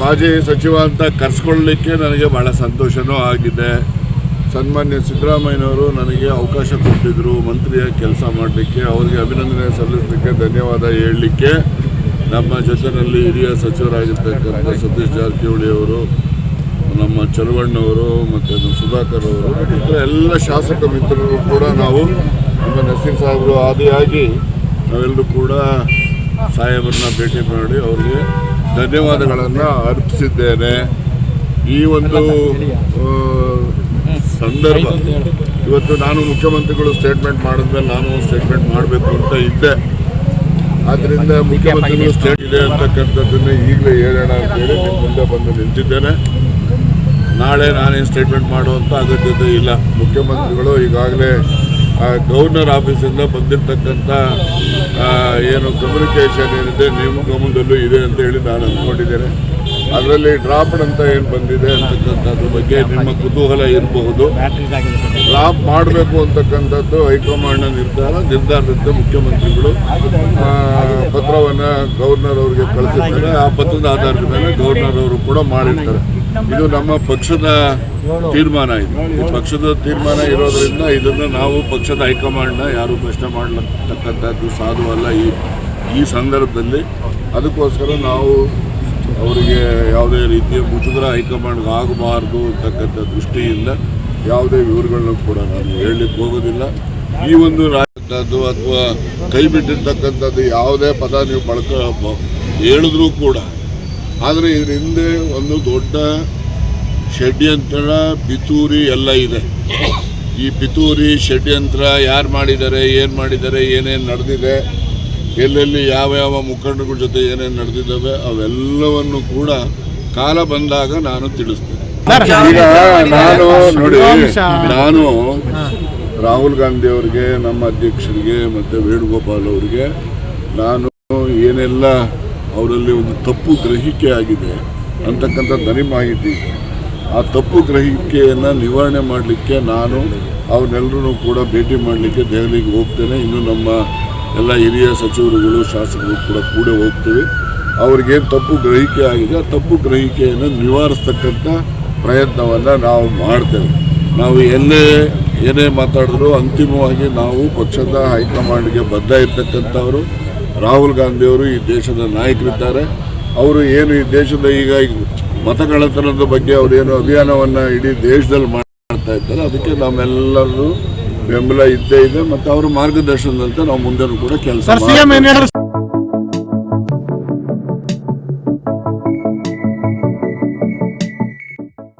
ಮಾಜಿ ಸಚಿವ ಅಂತ ಕರ್ಸ್ಕೊಳ್ಳಿಕ್ಕೆ ನನಗೆ ಬಹಳ ಸಂತೋಷನೂ ಆಗಿದೆ. ಸನ್ಮಾನ್ಯ ಸಿದ್ದರಾಮಯ್ಯನವರು ನನಗೆ ಅವಕಾಶ ಕೊಟ್ಟಿದ್ದರು ಮಂತ್ರಿಯ ಕೆಲಸ ಮಾಡಲಿಕ್ಕೆ, ಅವರಿಗೆ ಅಭಿನಂದನೆ ಸಲ್ಲಿಸಲಿಕ್ಕೆ ಧನ್ಯವಾದ ಹೇಳಲಿಕ್ಕೆ. ನಮ್ಮ ಜೊತೆಯಲ್ಲಿ ಹಿರಿಯ ಸಚಿವರಾಗಿರ್ತಕ್ಕಂಥ ಸತೀಶ್ ಜಾರಕಿಹೊಳಿ ಅವರು, ನಮ್ಮ ಚಲುವಣ್ಣವರು ಮತ್ತು ನಮ್ಮ ಸುಧಾಕರ್ ಅವರು ಇತರ ಎಲ್ಲ ಶಾಸಕ ಮಿತ್ರರು ಕೂಡ ನಾವು ನಮ್ಮ ನಸೀರ್ ಸಾಹೇಬರು ಆದಿಯಾಗಿ ನಾವೆಲ್ಲರೂ ಕೂಡ ಸಾಹೇಬರನ್ನ ಭೇಟಿ ಮಾಡಿ ಅವರಿಗೆ ಧನ್ಯವಾದಗಳನ್ನು ಅರ್ಪಿಸಿದ್ದೇನೆ. ಈ ಒಂದು ಸಂದರ್ಭ. ಇವತ್ತು ನಾನು ಮುಖ್ಯಮಂತ್ರಿಗಳು ಸ್ಟೇಟ್ಮೆಂಟ್ ಮಾಡಿದ್ರೆ ನಾನು ಸ್ಟೇಟ್ಮೆಂಟ್ ಮಾಡಬೇಕು ಅಂತ ಇದ್ದೆ. ಆದ್ದರಿಂದ ಮುಖ್ಯಮಂತ್ರಿಗಳು ಸ್ಟೇಟ್ ಇದೆ ಅಂತಕ್ಕಂಥದ್ದನ್ನು ಈಗಲೇ ಹೇಳೋಣ ಅಂತೇಳಿ ನಿಮ್ಮ ಮುಂದೆ ಬಂದು ನಿಂತಿದ್ದೇನೆ. ನಾಳೆ ನಾನೇನು ಸ್ಟೇಟ್ಮೆಂಟ್ ಮಾಡುವಂಥ ಅಗತ್ಯತೆ ಇಲ್ಲ. ಮುಖ್ಯಮಂತ್ರಿಗಳು ಈಗಾಗಲೇ ಗವರ್ನರ್ ಆಫೀಸಿಂದ ಬಂದಿರತಕ್ಕಂಥ ಆ, ಏನು ಕಮ್ಯುನಿಕೇಷನ್ ಏನಿದೆ ನಿಮ್ಮ ಗಮನದಲ್ಲೂ ಇದೆ ಅಂತ ಹೇಳಿ ನಾನು ಅಂದ್ಕೊಂಡಿದ್ದೇನೆ ಅದರಲ್ಲಿ ಡ್ರಾಪ್ಡ್ ಅಂತ ಏನು ಬಂದಿದೆ ಅಂತಕ್ಕಂಥದ್ರ ಬಗ್ಗೆ ನಿಮ್ಮ ಕುತೂಹಲ ಇರಬಹುದು. ಡ್ರಾಪ್ ಮಾಡಬೇಕು ಅಂತಕ್ಕಂಥದ್ದು ಹೈಕಮಾಂಡ್ನ ನಿರ್ಧಾರ ನಿರ್ಧಾರದಂತೆ ಮುಖ್ಯಮಂತ್ರಿಗಳು ಪತ್ರವನ್ನು ಪತ್ರವನ್ನ ಗವರ್ನರ್ ಅವರಿಗೆ ಕಳಿಸಿರ್ತಾರೆ, ಆ ಪತ್ರದ ಆಧಾರದ ಮೇಲೆ ಗವರ್ನರ್ ಅವರು ಕೂಡ ಮಾಡಿರ್ತಾರೆ. ಇದು ನಮ್ಮ ಪಕ್ಷದ ತೀರ್ಮಾನ ಇದು. ಈ ಪಕ್ಷದ ತೀರ್ಮಾನ ಇರೋದ್ರಿಂದ ಇದನ್ನು ನಾವು ಪಕ್ಷದ ಹೈಕಮಾಂಡ್ನ ಯಾರು ಪ್ರಶ್ನೆ ಮಾಡತಕ್ಕಂಥದ್ದು ಸಾಧುವಲ್ಲ ಈ ಈ ಸಂದರ್ಭದಲ್ಲಿ. ಅದಕ್ಕೋಸ್ಕರ ನಾವು ಅವರಿಗೆ ಯಾವುದೇ ರೀತಿಯ ಮುಜುಗರ ಹೈಕಮಾಂಡ್ಗೆ ಆಗಬಾರ್ದು ಅಂತಕ್ಕಂಥ ದೃಷ್ಟಿಯಿಂದ ಯಾವುದೇ ವಿವರಗಳನ್ನ ಕೂಡ ನಾನು ಹೇಳಲಿಕ್ಕೆ ಹೋಗೋದಿಲ್ಲ. ಈ ಒಂದು ರಾಜ್ಯದ್ದು ಅಥವಾ ಕೈ ಬಿಟ್ಟಿರ್ತಕ್ಕಂಥದ್ದು ಯಾವುದೇ ಪದ ನೀವು ಬಳಕ ಹೇಳಿದ್ರೂ ಕೂಡ, ಆದರೆ ಇದ್ರ ಹಿಂದೆ ಒಂದು ದೊಡ್ಡ ಷಡ್ಯಂತ್ರ ಪಿತೂರಿ ಎಲ್ಲ ಇದೆ. ಈ ಪಿತೂರಿ ಷಡ್ಯಂತ್ರ ಯಾರು ಮಾಡಿದ್ದಾರೆ, ಏನು ಮಾಡಿದ್ದಾರೆ, ಏನೇನು ನಡೆದಿದೆ ಎಲ್ಲೆಲ್ಲಿ ಯಾವ ಯಾವ ಮುಖಂಡಗಳ ಜೊತೆ ಏನೇನು ನಡೆದಿದ್ದಾವೆ ಅವೆಲ್ಲವನ್ನು ಕೂಡ ಕಾಲ ಬಂದಾಗ ನಾನು ತಿಳಿಸ್ತೇನೆ. ಈಗ ನಾನು ನೋಡಿ ನಾನು ರಾಹುಲ್ ಗಾಂಧಿ ಅವರಿಗೆ ನಮ್ಮ ಅಧ್ಯಕ್ಷರಿಗೆ ಮತ್ತು ವೇಣುಗೋಪಾಲ್ ಅವರಿಗೆ ನಾನು ಏನೆಲ್ಲ ಅವರಲ್ಲಿ ಒಂದು ತಪ್ಪು ಗ್ರಹಿಕೆ ಆಗಿದೆ ಅಂತಕ್ಕಂಥ ದನಿ ಮಾಹಿತಿ ಇದೆ. ಆ ತಪ್ಪು ಗ್ರಹಿಕೆಯನ್ನು ನಿವಾರಣೆ ಮಾಡಲಿಕ್ಕೆ ನಾನು ಅವನ್ನೆಲ್ಲರೂ ಕೂಡ ಭೇಟಿ ಮಾಡಲಿಕ್ಕೆ ದೆಹಲಿಗೆ ಹೋಗ್ತೇನೆ. ಇನ್ನು ನಮ್ಮ ಎಲ್ಲ ಹಿರಿಯ ಸಚಿವರುಗಳು, ಶಾಸಕರು ಕೂಡ ಕೂಡ ಹೋಗ್ತೀವಿ. ಅವ್ರಿಗೇನು ತಪ್ಪು ಗ್ರಹಿಕೆ ಆಗಿದೆ, ಆ ತಪ್ಪು ಗ್ರಹಿಕೆಯನ್ನು ನಿವಾರಿಸ್ತಕ್ಕಂಥ ಪ್ರಯತ್ನವನ್ನು ನಾವು ಮಾಡ್ತೇವೆ. ನಾವು ಎಲ್ಲೇ ಏನೇ ಮಾತಾಡಿದ್ರು ಅಂತಿಮವಾಗಿ ನಾವು ಪಕ್ಷದ ಹೈಕಮಾಂಡ್ಗೆ ಬದ್ಧ ಇರ್ತಕ್ಕಂಥವರು. ರಾಹುಲ್ ಗಾಂಧಿಯವರು ಈ ದೇಶದ ನಾಯಕರಿದ್ದಾರೆ. ಅವರು ಏನು ಈ ದೇಶದ ಈಗ ಮತಗಳತನದ ಬಗ್ಗೆ ಅವರು ಏನು ಅಭಿಯಾನವನ್ನು ಇಡೀ ದೇಶದಲ್ಲಿ ಮಾಡ್ತಾ ಇದ್ದಾರೆ, ಅದಕ್ಕೆ ನಮ್ಮೆಲ್ಲರೂ ಬೆಂಬಲ ಇದ್ದೇ ಇದೆ ಮತ್ತೆ ಅವರ ಮಾರ್ಗದರ್ಶನದಂತೆ ನಾವು ಮುಂದೆ ಕೂಡ ಕೆಲಸ